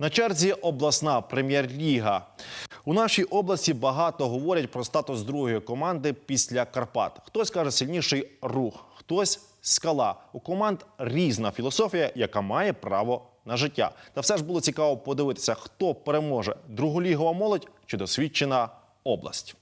На черзі обласна прем'єр-ліга. У нашій області багато говорять про статус другої команди після Карпат. Хтось каже сильніший рух, хтось скала. У команд різна філософія, яка має право на життя. Та все ж було цікаво подивитися, хто переможе друголігова молодь чи досвідчена область.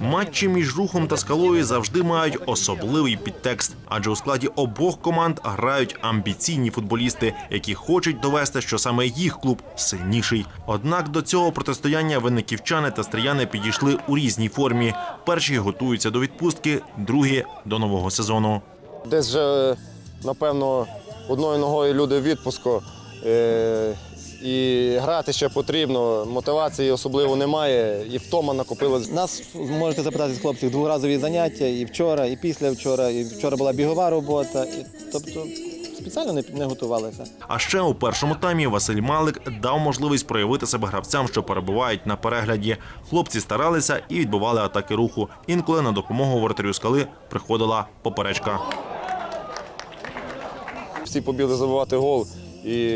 Матчі між рухом та скалою завжди мають особливий підтекст, адже у складі обох команд грають амбіційні футболісти, які хочуть довести, що саме їх клуб сильніший. Однак до цього протистояння винниківчани та стріяни підійшли у різній формі. Перші готуються до відпустки, другі до нового сезону. Десь вже, напевно, одною ногою люди в відпуску. Е, і грати ще потрібно, мотивації особливо немає, і втома накопилась. Нас можете запитати з хлопців дворазові заняття і вчора, і після вчора. І вчора була бігова робота. І, тобто спеціально не, не готувалися. А ще у першому таймі Василь Малик дав можливість проявити себе гравцям, що перебувають на перегляді. Хлопці старалися і відбивали атаки руху. Інколи на допомогу воротарю скали приходила поперечка. Всі побігли забивати гол. І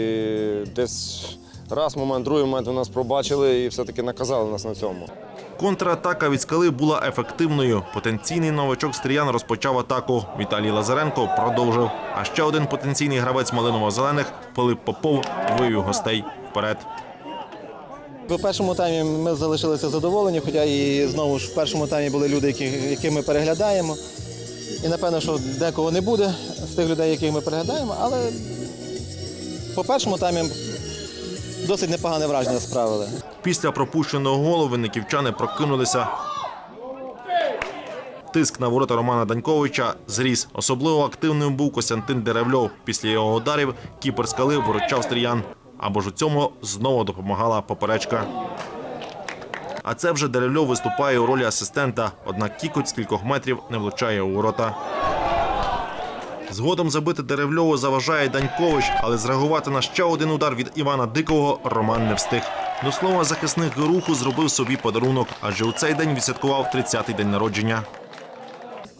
десь раз момент, другий момент вони нас пробачили і все-таки наказали нас на цьому. Контратака від скали була ефективною. Потенційний новачок Стріян розпочав атаку. Віталій Лазаренко продовжив. А ще один потенційний гравець малиново-зелених Пилип Попов вивів гостей вперед. У першому таймі ми залишилися задоволені, хоча і знову ж в першому таймі були люди, які, яких ми переглядаємо. І напевно, що декого не буде з тих людей, яких ми переглядаємо, але по першому таймі досить непогане враження справили. Після пропущеного голу винниківчани прокинулися. Тиск на ворота Романа Даньковича зріс. Особливо активним був Костянтин Деревльов. Після його ударів кіпер скали виручав стріян. Або ж у цьому знову допомагала поперечка. А це вже Деревльов виступає у ролі асистента, однак кікоть з кількох метрів не влучає у ворота. Згодом забити Деревльову заважає Данькович, але зреагувати на ще один удар від Івана Дикового Роман не встиг. До слова, захисник руху зробив собі подарунок, адже у цей день відсвяткував 30-й день народження.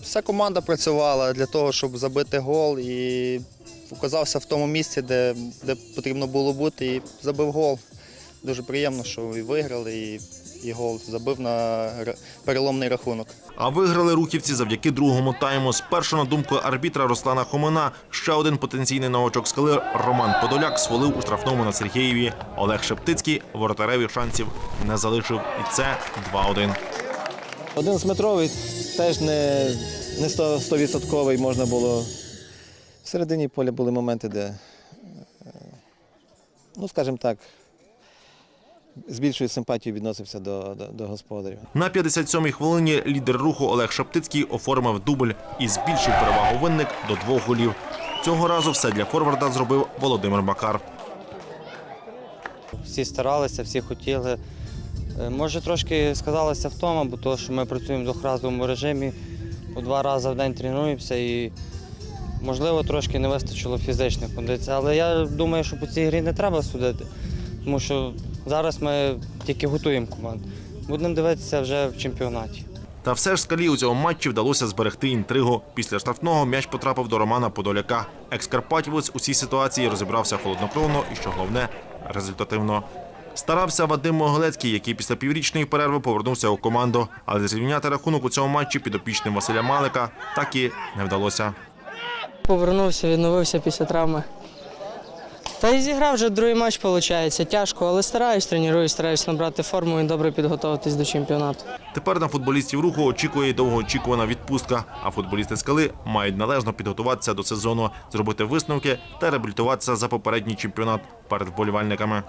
Вся команда працювала для того, щоб забити гол і оказався в тому місці, де, де потрібно було бути, і забив гол. Дуже приємно, що і виграли, і, і гол забив на переломний рахунок. А виграли рухівці завдяки другому тайму. Спершу, на думку арбітра Руслана Хомина, ще один потенційний новачок скали Роман Подоляк свалив у штрафному на Сергієві. Олег Шептицький воротареві шансів не залишив. І це 2-1. Один з метровий теж не, не 100 100% можна було. В середині поля були моменти, де, е, ну скажімо так, з більшою симпатією відносився до, до, до господарів. На 57-й хвилині лідер руху Олег Шептицький оформив дубль і збільшив перевагу винник до двох голів. Цього разу все для форварда зробив Володимир Макар. Всі старалися, всі хотіли. Е, Може, трошки сказалося втома, бо то, що ми працюємо в двохразовому режимі, по два рази в день тренуємося і, можливо, трошки не вистачило фізичних кондицій. Але я думаю, що по цій грі не треба судити, тому що зараз ми тільки готуємо команду. Будемо дивитися вже в чемпіонаті. Та все ж скалі у цьому матчі вдалося зберегти інтригу. Після штрафного м'яч потрапив до Романа Подоляка. Екскарпатівець у цій ситуації розібрався холоднокровно і, що головне, результативно. Старався Вадим Могилецький, який після піврічної перерви повернувся у команду, але зрівняти рахунок у цьому матчі підопічним Василя Малика так і не вдалося. Повернувся, відновився після травми. Та і зіграв вже другий матч, виходить. Тяжко, але стараюсь, тренуюсь, стараюсь набрати форму і добре підготуватись до чемпіонату. Тепер на футболістів руху очікує довгоочікувана відпустка, а футболісти скали мають належно підготуватися до сезону, зробити висновки та реабілітуватися за попередній чемпіонат перед вболівальниками.